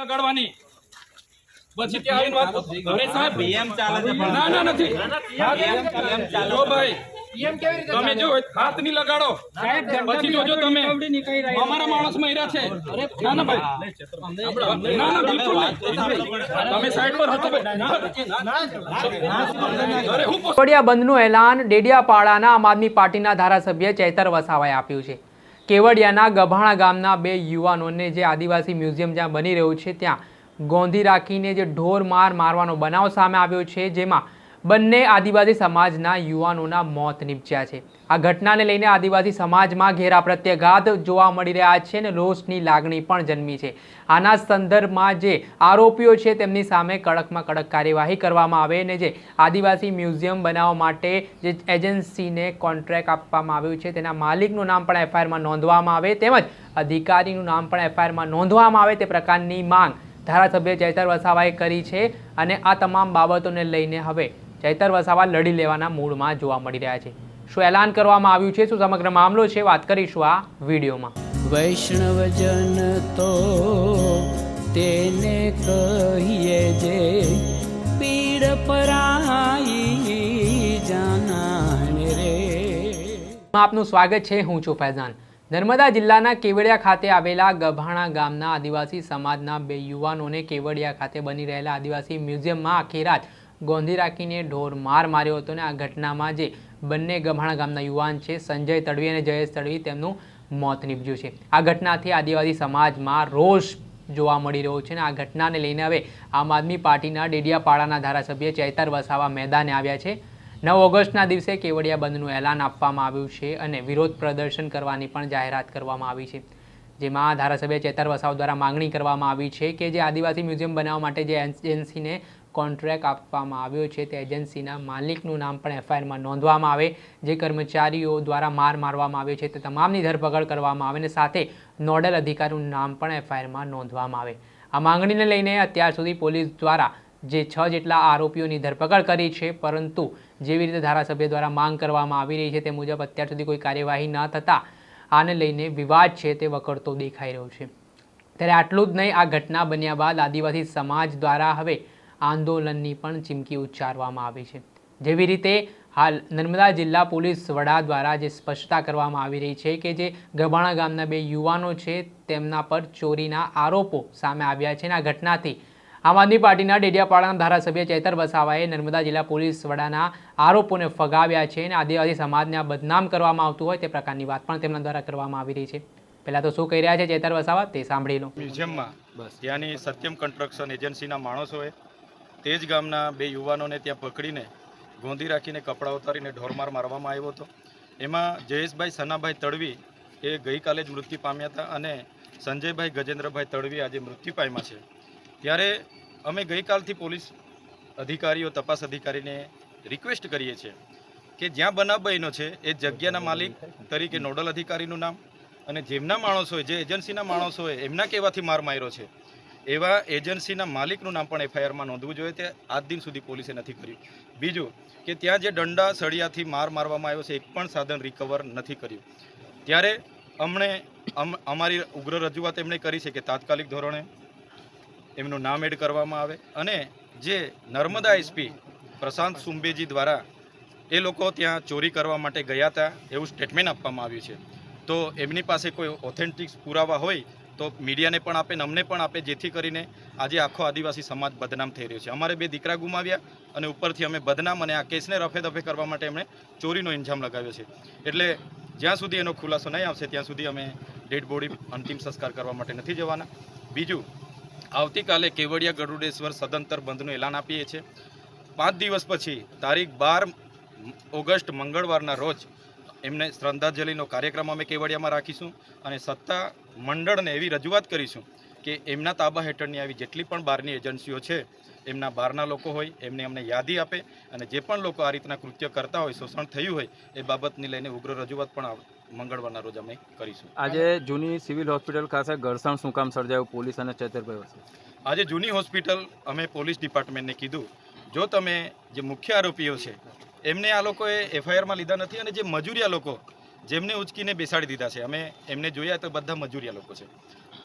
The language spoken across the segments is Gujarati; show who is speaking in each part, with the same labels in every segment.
Speaker 1: લગાડવાની પછી ત્યાં આવીને વાત અરે સાહેબ
Speaker 2: પીએમ ચાલે છે પણ
Speaker 1: ના ના નથી જો ભાઈ તમે જો હાથ નહીં લગાડો પછી જોજો તમે અમારા માણસ મહિરા છે ના ના ભાઈ ના ના બિલકુલ તમે સાઈડ પર હતો ભાઈ અરે હું પૂછ-
Speaker 3: કેવડિયા બંધનું એલાન ડેડિયાપાડાના આમ આદમી પાર્ટીના ધારાસભ્ય ચૈતર વસાવાએ આપ્યું છે કેવડિયાના ગભાણા ગામના બે યુવાનોને જે આદિવાસી મ્યુઝિયમ જ્યાં બની રહ્યું છે, ત્યાં ગોંધી રાખીને જે ઢોર માર મારવાનો બનાવ સામે આવ્યો છે, જેમાં બંને આદિવાસી સમાજના યુવાનોના મોત નીપજ્યા છે. આ ઘટનાને લઈને આદિવાસી સમાજમાં ઘેરા પ્રત્યાઘાત જોવા મળી રહ્યા છે અને રોષની લાગણી પણ જન્મી છે. આના સંદર્ભમાં જે આરોપીઓ છે તેમની સામે કડકમાં કડક કાર્યવાહી કરવામાં આવે અને જે આદિવાસી મ્યુઝિયમ બનાવવા માટે જે એજન્સીને કોન્ટ્રાક્ટ આપવામાં આવ્યું છે તેના માલિકનું નામ પણ એફઆઈઆરમાં નોંધવામાં આવે તેમજ અધિકારીનું નામ પણ એફઆઈઆરમાં નોંધવામાં આવે તે પ્રકારની માંગ ધારાસભ્ય જયતર વસાવાએ કરી છે અને આ તમામ બાબતોને લઈને હવે ચૈતર વસાવા લડી લેવાના મૂડમાં જોવા મળી રહ્યા છે. શું એલાન કરવામાં આવ્યું છે? શું સમગ્ર મામલો છે? વાત કરીશું આ વિડીયોમાં.
Speaker 4: વૈષ્ણવજન તો તેને કહીએ જે પીડ પરાઈ જાનાને રે.
Speaker 3: આપનું સ્વાગત છે. હું છું ફૈઝાન. નર્મદા જિલ્લાના કેવડિયા ખાતે આવેલા ગભાણા ગામના આદિવાસી સમાજના બે યુવાનોને કેવડિયા ખાતે બની રહેલા આદિવાસી મ્યુઝિયમમાં આખી રાત ગોંધી રાખીને ઢોર માર માર્યો હતો અને આ ઘટનામાં જે બંને ગભાણા ગામના યુવાન છે, સંજય તડવી અને જયેશ તડવી, તેમનું મોત નીપજ્યું છે. આ ઘટનાથી આદિવાસી સમાજમાં રોષ જોવા મળી રહ્યો છે અને આ ઘટનાને લઈને હવે આમ આદમી પાર્ટીના ડેડિયાપાડાના ધારાસભ્ય ચૈતર વસાવા મેદાને આવ્યા છે. નવ ઓગસ્ટના દિવસે કેવડિયા બંધનું એલાન આપવામાં આવ્યું છે અને વિરોધ પ્રદર્શન કરવાની પણ જાહેરાત કરવામાં આવી છે. જેમાં ધારાસભ્ય ચેતર વસાવ દ્વારા માંગણી કરવામાં આવી છે કે જે આદિવાસી મ્યુઝિયમ બનાવવા માટે જે એજન્સીને કોન્ટ્રાક્ટ આપવામાં આવ્યો છે તે એજન્સીના માલિકનું નામ પણ એફઆઈઆરમાં નોંધવામાં આવે. જે કર્મચારીઓ દ્વારા માર મારવામાં આવ્યો છે તે તમામની ધરપકડ કરવામાં આવે અને સાથે નોડલ અધિકારીનું નામ પણ એફઆઈઆરમાં નોંધવામાં આવે. આ માંગણીને લઈને અત્યાર સુધી પોલીસ દ્વારા જે છ જેટલા આરોપીઓની ધરપકડ કરી છે, પરંતુ જેવી રીતે ધારાસભ્ય દ્વારા માંગ કરવામાં આવી રહી છે તે મુજબ અત્યાર સુધી કોઈ કાર્યવાહી ન થતાં આને લઈને વિવાદ છે તે વકરતો દેખાઈ રહ્યો છે. ત્યારે આટલું જ નહીં, આ ઘટના બન્યા બાદ આદિવાસી સમાજ દ્વારા હવે આંદોલનની પણ ચીમકી ઉચ્ચારવામાં આવી છે. જેવી રીતે હાલ નર્મદા જિલ્લા પોલીસ વડા દ્વારા જે સ્પષ્ટતા કરવામાં આવી રહી છે કે જે ગભાણા ગામના બે યુવાનો છે, તેમના પર ચોરીના આરોપો સામે આવ્યા છે અને આ ઘટનાથી આમ આદમી પાર્ટીના ડેડિયાપાડાના ધારાસભ્ય ચૈતર વસાવાએ નર્મદા જિલ્લા પોલીસ વડાના આરોપોને ફગાવ્યા છે અને આદિવાસી સમાજને બદનામ કરવામાં આવતું હોય તે પ્રકારની વાત પણ તેમના દ્વારા કરવામાં આવી રહી છે. પહેલાં તો શું કહી રહ્યા છે ચૈતર વસાવા? તે સાંભળી લો.
Speaker 5: મ્યુઝિયમમાં ત્યાંની સત્યમ કન્સ્ટ્રક્શન એજન્સીના માણસોએ તે જ ગામના બે યુવાનોને ત્યાં પકડીને ગોંધી રાખીને કપડાં ઉતારીને ઢોરમાર મારવામાં આવ્યો હતો. એમાં જયેશભાઈ સનાભાઈ તડવી એ ગઈકાલે જ મૃત્યુ પામ્યા હતા અને સંજયભાઈ ગજેન્દ્રભાઈ તડવી આજે મૃત્યુ પામ્યા છે. ત્યારે અમે ગઈકાલથી પોલીસ અધિકારીઓ, તપાસ અધિકારીને રિક્વેસ્ટ કરીએ છીએ કે જ્યાં બનાવ બન્યો છે, એ જગ્યાના માલિક તરીકે નોડલ અધિકારીનું નામ અને જેમના માણસોએ જે એજન્સીના માણસોએ એમના કહેવાથી માર માર્યો છે. એવા એજન્સીના માલિકનું નામ પણ એફઆઈઆરમાં નોંધવું જોઈએ. તે આજ દિન સુધી પોલીસે નથી કર્યું. બીજું કે ત્યાં જે દંડા, સળિયાથી માર મારવામાં આવ્યો છે, એક પણ સાધન રિકવર નથી કર્યું. ત્યારે અમને અમ- અમારી ઉગ્ર રજૂઆત એમણે કરી છે કે તાત્કાલિક ધોરણે એમનું નામ એડ કરવામાં આવે અને જે નર્મદા એસપી પ્રશાંત સુંબેજી દ્વારા એ લોકો ત્યાં ચોરી કરવા માટે ગયા હતા એવું સ્ટેટમેન્ટ આપવામાં આવ્યું છે. તો એમની પાસે કોઈ ઓથેન્ટિક પુરાવા હોય તો મીડિયાને પણ આપે અમને પણ આપે જેથી કરીને આજે આખો આદિવાસી સમાજ બદનામ થઈ રહ્યો છે. અમારે બે દીકરા ગુમાવ્યા અને ઉપરથી અમે બદનામ અને આ કેસને રફે દફે કરવા માટે એમણે ચોરીનો ઇન્જામ લગાવ્યો છે. એટલે જ્યાં સુધી એનો ખુલાસો નહીં આવશે ત્યાં સુધી અમે ડેડ બોડી અંતિમ સંસ્કાર કરવા માટે નથી જવાના. બીજું આવતીકાલે કેવડિયા ગરુડેશ્વર સદંતર બંધનું એલાન આપીએ છીએ. પાંચ દિવસ પછી, તારીખ બાર ઓગસ્ટ મંગળવારના રોજ એમને શ્રદ્ધાંજલિનો કાર્યક્રમ અમે કેવડિયામાં રાખીશું અને સત્તા મંડળને એવી રજૂઆત કરીશું કે એમના તાબા હેઠળની આવી જેટલી પણ બહારની એજન્સીઓ છે, એમના બહારના લોકો હોય, એમને અમને યાદી આપે અને જે પણ લોકો આ રીતના કૃત્ય કરતા હોય, શોષણ થયું હોય, એ બાબતની લઈને ઉગ્ર રજૂઆત પણ આ મંગળવારના રોજ અમે કરીશું.
Speaker 2: આજે જૂની સિવિલ હોસ્પિટલ ખાતે ઘર્ષણ શું કામ સર્જાયું? પોલીસ અને ચેતરભાઈ વચ્ચે.
Speaker 5: આજે જૂની હોસ્પિટલ અમે પોલીસ ડિપાર્ટમેન્ટને કીધું. જો તમે જે મુખ્ય આરોપીઓ છે એમને આ લોકોએ એફઆઈઆરમાં લીધા નથી અને જે મજૂરિયા લોકો જેમને ઉચકીને બેસાડી દીધા છે અમે એમને જોયા તો બધા મજૂરિયા લોકો છે.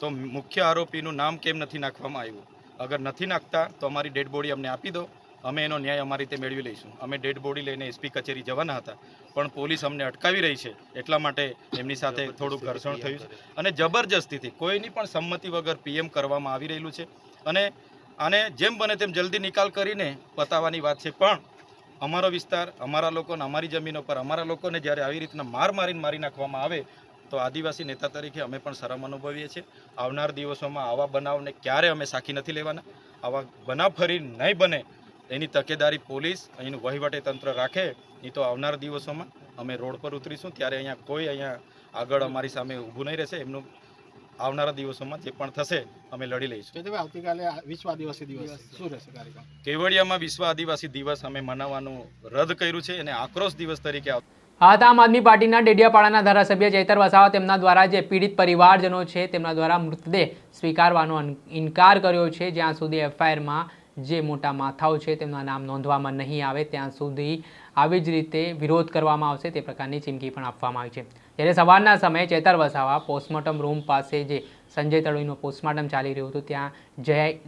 Speaker 5: તો મુખ્ય આરોપીનું નામ કેમ નથી નાખવામાં આવ્યું? અગર નથી નાખતા તો અમારી ડેડ બોડી અમને આપી દો. અમે એનો ન્યાય અમારી રીતે મેળવી લઈશું. અમે ડેડ બોડી લઈને એસપી કચેરી જવાના હતા પણ પોલીસ અમને અટકાવી રહી છે એટલા માટે એમની સાથે થોડુંક ઘર્ષણ થયું છે. અને જબરજસ્તીથી કોઈની પણ સંમતિ વગર પીએમ કરવામાં આવી રહેલું છે. અને આને જેમ બને તેમ જલ્દી નિકાલ કરીને પતાવવાની વાત છે. પણ અમારો વિસ્તાર અમારા લોકોને અમારી જમીનો પર અમારા લોકોને જ્યારે આવી રીતના માર મારીને મારી નાખવામાં આવે તો આદિવાસી નેતા તરીકે અમે પણ શરમ અનુભવીએ છીએ. આવનાર દિવસોમાં આવા બનાવને ક્યારે અમે સાખી નથી લેવાના? આવા બનાવ ફરી નહીં બને એની તકેદારી પોલીસ અહીંનું વહીવટીતંત્ર રાખે નહીં તો આવનાર દિવસોમાં અમે રોડ પર ઉતરીશું. ત્યારે અહીંયા કોઈ અહીંયા આગળ અમારી સામે ઊભું નહીં રહેશે. એમનું આવનારા દિવસોમાં જે પણ થશે અમે લડી લઈશું.
Speaker 6: આવતીકાલે વિશ્વ આદિવાસી દિવસ શું રહેશે કાર્યક્રમ?
Speaker 5: કેવડિયામાં વિશ્વ આદિવાસી દિવસ અમે મનાવવાનું રદ કર્યું છે અને આક્રોશ દિવસ તરીકે આવ-
Speaker 3: આ આમ આદમી પાર્ટીના ડેડિયાપાડાના ધારાસભ્ય ચૈતર વસાવા તેમના દ્વારા જે પીડિત પરિવારજનો છે તેમના દ્વારા મૃતદેહ સ્વીકારવાનો ઇનકાર કર્યો છે. જ્યાં સુધી એફઆઈઆરમાં જે મોટા માથાઓ છે તેમના નામ નોંધવામાં નહીં આવે, ત્યાં સુધી આવી જ રીતે વિરોધ કરવામાં આવશે, તે પ્રકારની ચીમકી પણ આપવામાં આવી છે. જ્યારે સવારના સમયે ચેતર વસાવા પોસ્ટમોર્ટમ રૂમ પાસે જે સંજય તળવીનું પોસ્ટમોર્ટમ ચાલી રહ્યું હતું, ત્યાં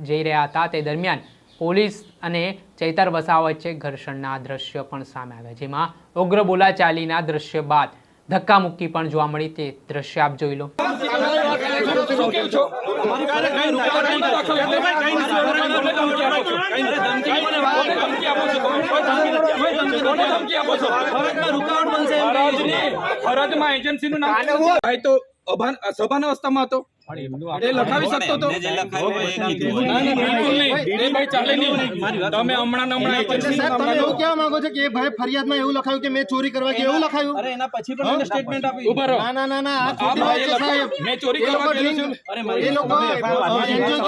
Speaker 3: જઈ રહ્યા હતા. તે દરમિયાન પોલીસ અને ચૈતર વસાવા વચ્ચે ઘર્ષણના દ્રશ્ય પણ સામે આવ્યા, જેમાં ઉગ્ર બોલાચાલીના દ્રશ્ય બાદ ધક્કામુક્કી પણ જોવા મળી. તે દ્રશ્ય આપ જોઈ લો.
Speaker 1: ફરજમાં એજન્સીનું નામ ભાઈ તો સભાના અવસ્થામાં હતો. લખાવી શકતો તમે હમણાં
Speaker 6: તમે એવું કેવા માંગો છો કે એ ભાઈ ફરિયાદમાં એવું લખાયું કે મેં ચોરી કરવા ગયો એવું લખાયું? અરે એના પછી પણ સ્ટેટમેન્ટ આપી.
Speaker 1: ઊભા રહો.
Speaker 6: ના ના ના ના આ
Speaker 1: આ
Speaker 6: ખોટી વાત છે સાહેબ.
Speaker 1: મેં ચોરી કરવા ગયેલો છું.
Speaker 6: drink- એ લોકો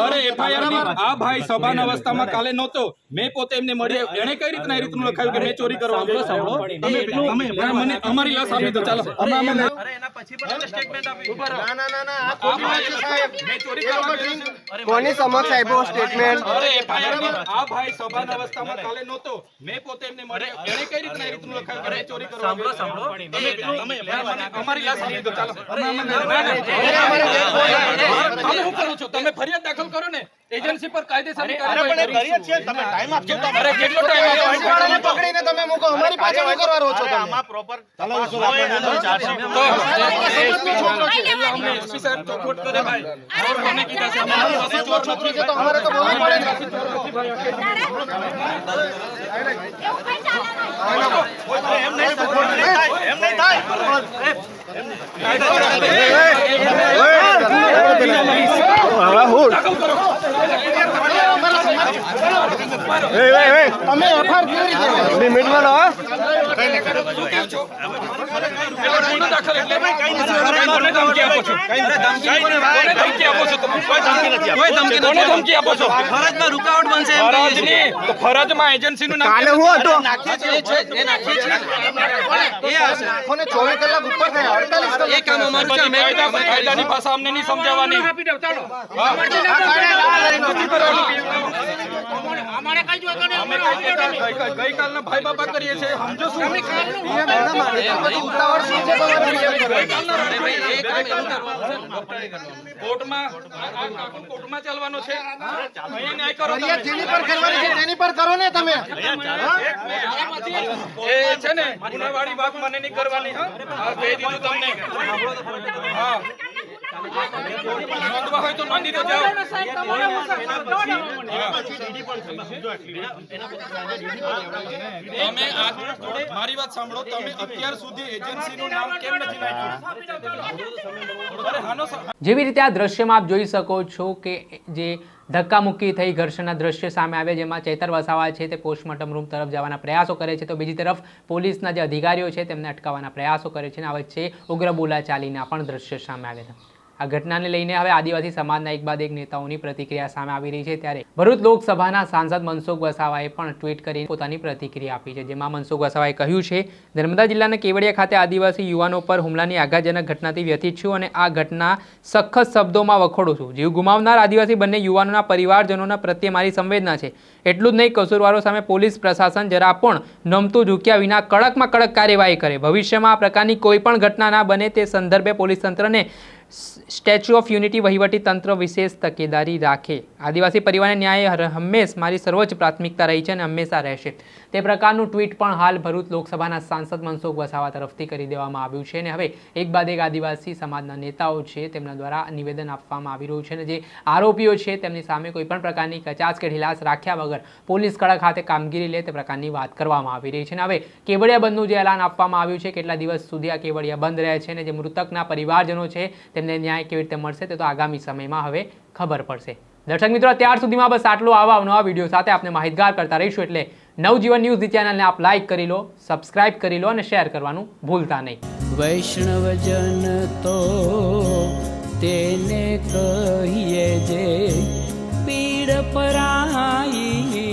Speaker 1: અરે FIR આ ભાઈ સભાન અવસ્થામાં કાલે નહોતો. મેં પોતે એમને મળી એણે કઈ રીતના એ રીતનું લખાયું કે મેં ચોરી કરવા ગયો તમે મને અમારી લાશ આપી દો ચાલો. અમે અમે
Speaker 6: ના ના ના ના આ ખોટી વાત છે સાહેબ
Speaker 1: મેં ચોરી કરવા ગયો છું.
Speaker 6: કોની સમક્ષ આપ્યો સ્ટેટમેન્ટ
Speaker 1: આ ભાઈ સભાન અવસ્થામાં કાલે નહોતો મેં પોતે એમને મળી એણે કઈ રીતના એ રીતનું લખાયું કે ચોરી કરવા ગયો છું. તમે તમે અમારી લાશ ચાલો શું કરો છો તમે ફરિયાદ દાખલ કરો ને એજન્સી પર કાયદેસરની કાર્યવાહી કરીશું. અરે કેટલો ટાઈમ આપ્યો?
Speaker 6: પકડીને તમે મૂકો અમારી પાછળ શું કરવા રહો છો તમે
Speaker 1: પેલા અમને એસપી સાહેબ ચોખવટ કરે ભાઈ. ઓર મને કીધા છે? અમારી પાસે ચોર નથી.
Speaker 6: તો અમારે તો બોલવું પડે ને. તમે એફઆઈઆર કેવી રીતે
Speaker 1: પેલા ગુનો તમે? કોને ધમકી આપો છો? ફરજની. તો ફરજમાં એજન્સીનું નામ
Speaker 6: કાલે હું હતો ચોવીસ કલાક ઉપર થયા અડતાલીસ કલાક
Speaker 1: કાયદા કાયદાની ભાષા અમને નહીં સમજાવવાની ગઈકાલના ભાઈ બાપા કરીએ છીએ. સમજો શું?
Speaker 6: છે
Speaker 1: કોર્ટમાં કોર્ટમાં ચાલવાનો
Speaker 6: જેની પર કરવાની છે તેની પર કરો ને તમે.
Speaker 1: એ છે ને ગુનાવાળી વાત મને નહીં કરવાની હા કહી દીધું તમને. હા. મારી વાત સાંભળો તમે અત્યાર સુધી એજન્સીનું નામ કેમ નથી
Speaker 3: જેવી રીતે આ દ્રશ્યમાં આપ જોઈ શકો છો કે જે ધક્કામુક્કી થઈ ઘર્ષણના દ્રશ્ય સામે આવે જેમાં ચેતર વસાવા છે તે પોસ્ટમોર્ટમ રૂમ તરફ જવાના પ્રયાસો કરે છે. તો બીજી તરફ પોલીસના જે અધિકારીઓ છે તેમને અટકાવવાના પ્રયાસો કરે છે. અને આ વચ્ચે ઉગ્ર બોલા ચાલીના પણ દ્રશ્ય સામે આવ્યા હતા આ ઘટનાને લઈને હવે આદિવાસી સમાજના એક બાદ એક નેતાઓની પ્રતિક્રિયા સામે આવી રહી છે. ત્યારે ભરૂચ લોકસભાના સાંસદ મનસુખ વસાવાએ પણ ટ્વીટ કરી પોતાની પ્રતિક્રિયા આપી છે, જેમાં મનસુખ વસાવાએ કહ્યું છે, નર્મદા જિલ્લાના કેવડિયા ખાતે આદિવાસી યુવાનો પર હુમલાની આઘાતજનક ઘટનાથી વ્યથિત છું અને આ ઘટના સખત શબ્દોમાં વખોડું છું. જીવ ગુમાવનાર આદિવાસી બંને યુવાનોના પરિવારજનોના પ્રત્યે મારી સંવેદના છે. એટલું જ નહીં, કસૂરવારો સામે પોલીસ પ્રશાસન જરા પણ નમતું ઝૂક્યા વિના કડકમાં કડક કાર્યવાહી કરે. ભવિષ્યમાં આ પ્રકારની કોઈ પણ ઘટના ના બને તે સંદર્ભે પોલીસ તંત્રને સ્ટેચ્યુ ઓફ યુનિટી વહીવટી તંત્ર વિશેષ તકેદારી રાખે. આદિવાસી પરિવારને ન્યાય હંમેશ મારી સર્વોચ્ચ પ્રાથમિકતા રહી છે અને હંમેશા રહેશે. તે પ્રકારનું ટ્વીટ પણ હાલ ભરૂચ લોકસભાના સાંસદ મનસુખ વસાવા તરફથી કરી દેવામાં આવ્યું છે અને હવે એક બાદ એક આદિવાસી સમાજના નેતાઓ છે તેમના દ્વારા નિવેદન આપવામાં આવી રહ્યું છે અને જે આરોપીઓ છે તેમની સામે કોઈ પણ પ્રકારની કચાસ કે ઢીલાસ રાખ્યા વગર પોલીસ કડક હાથે કામગીરી લે તે પ્રકારની વાત કરવામાં આવી રહી છે અને હવે કેવડિયા બંધનું જે એલાન આપવામાં આવ્યું છે, કેટલા દિવસ સુધી આ કેવડિયા બંધ રહે છે અને જે મૃતકના પરિવારજનો છે તેમને ન્યાય કેવી રીતે મળશે તે તો આગામી સમયમાં હવે ખબર પડશે. દર્શક મિત્રો, અત્યાર સુધીમાં બસ આટલું. આવા નવા વીડિયો સાથે આપણે માહિતગાર કરતા રહીશું એટલે નવજીવન ન્યૂઝ ચેનલને આપ લાઈક કરી લો સબસ્ક્રાઇબ કરી લો અને શેર કરવાનું ભૂલતા નહીં.
Speaker 4: વૈષ્ણવજન તો તેને કહીએ જે પીડ પરાઈ